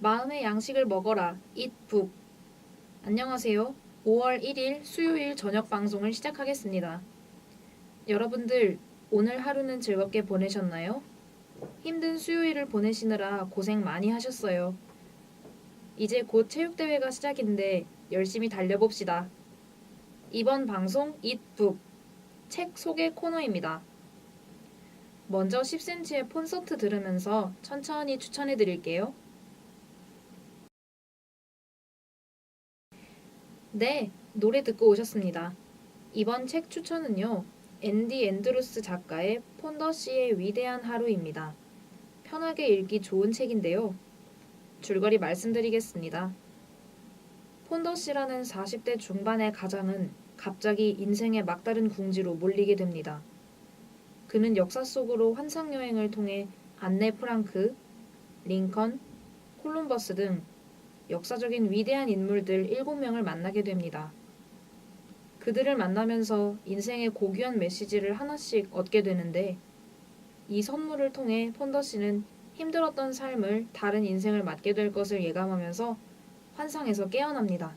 마음의 양식을 먹어라. Book. 안녕하세요. 5월 1일 수요일 저녁 방송을 시작하겠습니다. 여러분들, 오늘 하루는 즐겁게 보내셨나요? 힘든 수요일을 보내시느라 고생 많이 하셨어요. 이제 곧 체육대회가 시작인데 열심히 달려봅시다. 이번 방송 book. 책 소개 코너입니다. 먼저 10cm의 콘서트 들으면서 천천히 추천해 드릴게요. 네, 노래 듣고 오셨습니다. 이번 책 추천은요, 앤디 앤드루스 작가의 폰더시의 위대한 하루입니다. 편하게 읽기 좋은 책인데요. 줄거리 말씀드리겠습니다. 폰더시라는 40대 중반의 가장은 갑자기 인생의 막다른 궁지로 몰리게 됩니다. 그는 역사 속으로 환상 여행을 통해 안네 프랑크, 링컨, 콜럼버스 등 역사적인 위대한 인물들 7명을 만나게 됩니다. 그들을 만나면서 인생의 고귀한 메시지를 하나씩 얻게 되는데 이 선물을 통해 폰더 씨는 힘들었던 삶을 다른 인생을 맞게 될 것을 예감하면서 환상에서 깨어납니다.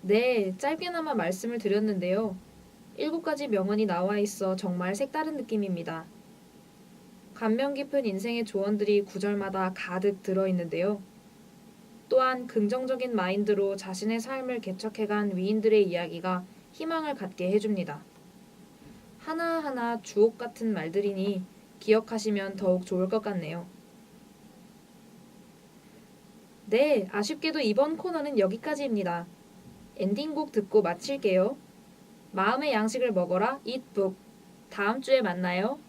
네, 짧게나마 말씀을 드렸는데요. 일곱 가지 명언이 나와 있어 정말 색다른 느낌입니다. 감명 깊은 인생의 조언들이 구절마다 가득 들어 있는데요. 또한 긍정적인 마인드로 자신의 삶을 개척해간 위인들의 이야기가 희망을 갖게 해줍니다. 하나하나 주옥 같은 말들이니 기억하시면 더욱 좋을 것 같네요. 네, 아쉽게도 이번 코너는 여기까지입니다. 엔딩곡 듣고 마칠게요. 마음의 양식을 먹어라, book. 다음 주에 만나요.